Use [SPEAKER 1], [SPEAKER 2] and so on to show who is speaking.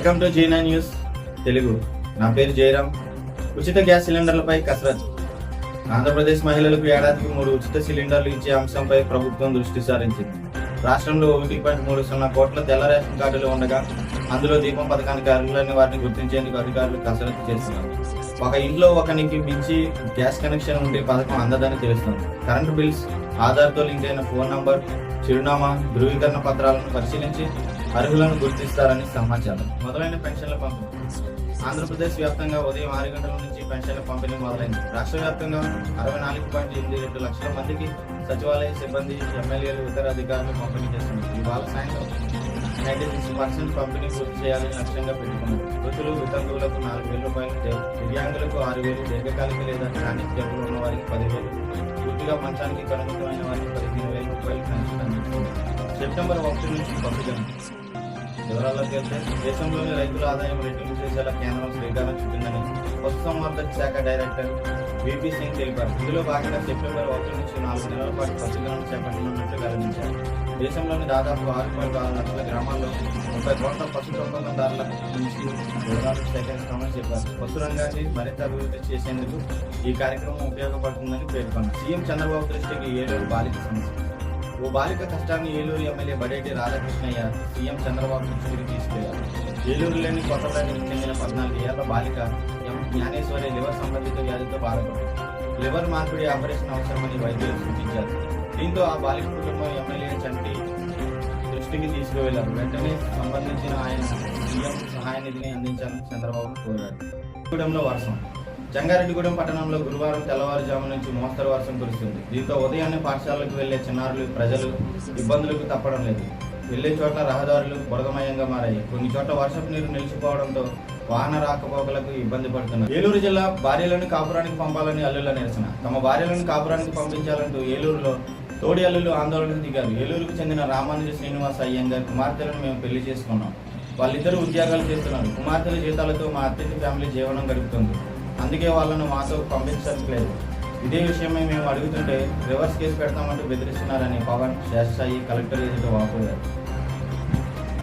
[SPEAKER 1] Welcome to Jeena news Telugu నా పేరు జయరామ్. ఉచిత గ్యాస్ సిలిండర్లపై కసరత్ ఆంధ్రప్రదేశ్ మహిళలకు ఏడాదికి మూడు ఉచిత సిలిండర్లు ఇచ్చే అంశంపై ప్రభుత్వం దృష్టి సారించింది. రాష్ట్రంలో ఒకటి పాయింట్ మూడు సున్నా కోట్ల తెల్ల రేషన్ కార్డులు ఉండగా అందులో దీపం పథకానికి అర్హులైన వారిని గుర్తించేందుకు అధికారులు కసరత్తు చేస్తున్నారు. ఒక ఇంట్లో ఒకనికి మించి గ్యాస్ కనెక్షన్ ఉంటే పథకం అందదని తెలుస్తుంది. కరెంటు బిల్స్ ఆధార్తో లింక్ అయిన ఫోన్ నంబర్ చిరునామా ధృవీకరణ పత్రాలను పరిశీలించి అర్హులను గుర్తిస్తారని సమాచారం. మొదలైన పెన్షన్ల పంపిణీ. ఆంధ్రప్రదేశ్ వ్యాప్తంగా ఉదయం ఆరు గంటల నుంచి పెన్షన్ల పంపిణీ మొదలైంది. రాష్ట్ర వ్యాప్తంగా అరవై నాలుగు పాయింట్ ఎనిమిది రెండు లక్షల మందికి సచివాలయ సిబ్బంది ఎమ్మెల్యేలు ఇతర అధికారులు పంపిణీ చేస్తున్నారు. ఇవాళ సాయంత్రం నైన్టీ సిక్స్ పర్సెంట్ పంపిణీ పూర్తి చేయాలని లక్ష్యంగా పెట్టుకున్నారు. వృద్ధులు వితంతువులకు నాలుగు వేల రూపాయలు దివ్యాంగులకు ఆరు వేలు దీర్ఘకాలిక లేదా క్రానిక్ జబ్బులు ఉన్న వారికి పదివేలు పూర్తిగా మంచానికి కనుమతమైన వారికి పదిహేను వేల రూపాయలు పెన్షన్ సెప్టెంబర్ ఒకటి నుంచి పంపిణీ. వివరాల్లోకి వెళ్తే దేశంలోని రైతుల ఆదాయం రెట్టింపు చేసేలా కేంద్రం శ్రీకారం చుట్టిందని పశుసంవర్ధక శాఖ డైరెక్టర్ బీపీ సింగ్ తెలిపారు. ఇందులో భాగంగా సెప్టెంబర్ ఒకటి నుంచి నాలుగు నెలల పాటు పశుగ్రామం చేపట్టనున్నట్లు వెల్లడించారు. దేశంలోని దాదాపు ఆరు పాయింట్ ఆరు లక్షల గ్రామాల్లో ముప్పై కోట్ల పశు పెంపకందారుల నుంచి వివరాలు సేకరిస్తామని చెప్పారు. పశు రంగాన్ని మరింత అభివృద్ధి చేసేందుకు ఈ కార్యక్రమం ఉపయోగపడుతుందని పేర్కొన్నారు. సీఎం చంద్రబాబు దృష్టికి ఏడేడు బాలిక సమస్య. ఓ బాలిక కష్టాన్ని ఏలూరు ఎమ్మెల్యే బడేటి రాధాకృష్ణయ్య సీఎం చంద్రబాబు దృష్టికి తీసుకెళ్ళారు ఏలూరులోని కొత్తపేటకు చెందిన పద్నాలుగు ఏళ్ళ బాలిక ఎం జ్ఞానేశ్వరి లివర్ సంబంధిత వ్యాధితో బాధపడింది లివర్ మార్పిడి ఆపరేషన్ అవసరమని వైద్యులు సూచించారు దీంతో ఆ బాలిక కుటుంబం ఎమ్మెల్యే చంటి దృష్టికి తీసుకువెళ్ళారు వెంటనే సంబంధించిన ఆయన సీఎం సహాయ నిధిని అందించాలని చంద్రబాబు కోరారు కుటుంబంలో వర్షం జంగారెడ్డిగూడెం పట్టణంలో గురువారం తెల్లవారుజాము నుంచి మోస్తరు వర్షం కురుస్తుంది. దీంతో ఉదయాన్నే పాఠశాలకు వెళ్ళే చిన్నారులు ప్రజలు ఇబ్బందులకు తప్పడం లేదు. వెళ్ళే చోట్ల రహదారులు బురదమయంగా మారాయి. కొన్ని చోట్ల వర్షపు నీరు నిలిచిపోవడంతో వాహన రాకపోకలకు ఇబ్బంది పడుతున్నారు. ఏలూరు జిల్లా భార్యలను కాపురానికి పంపాలని అల్లుల నిరసన. తమ భార్యలను కాపురానికి పంపించాలంటూ ఏలూరులో తోడి అల్లులు ఆందోళనకు దిగారు. ఏలూరుకు చెందిన రామానుజ శ్రీనివాస అయ్యంగార్ కుమార్తెలను మేము పెళ్ళి చేసుకున్నాం. వాళ్ళిద్దరూ ఉద్యోగాలు చేస్తున్నారు. కుమార్తెల జీతాలతో మా అత్యంత ఫ్యామిలీ జీవనం గడుపుతుంది. అందుకే వాళ్ళను మాతో పంపించట్లేదు. ఇదే విషయమై మేము అడుగుతుంటే రివర్స్ కేసు పెడతామంటూ బెదిరిస్తున్నారని పవన్ శేషాయి కలెక్టర్ ఎదుట వాపోయారు.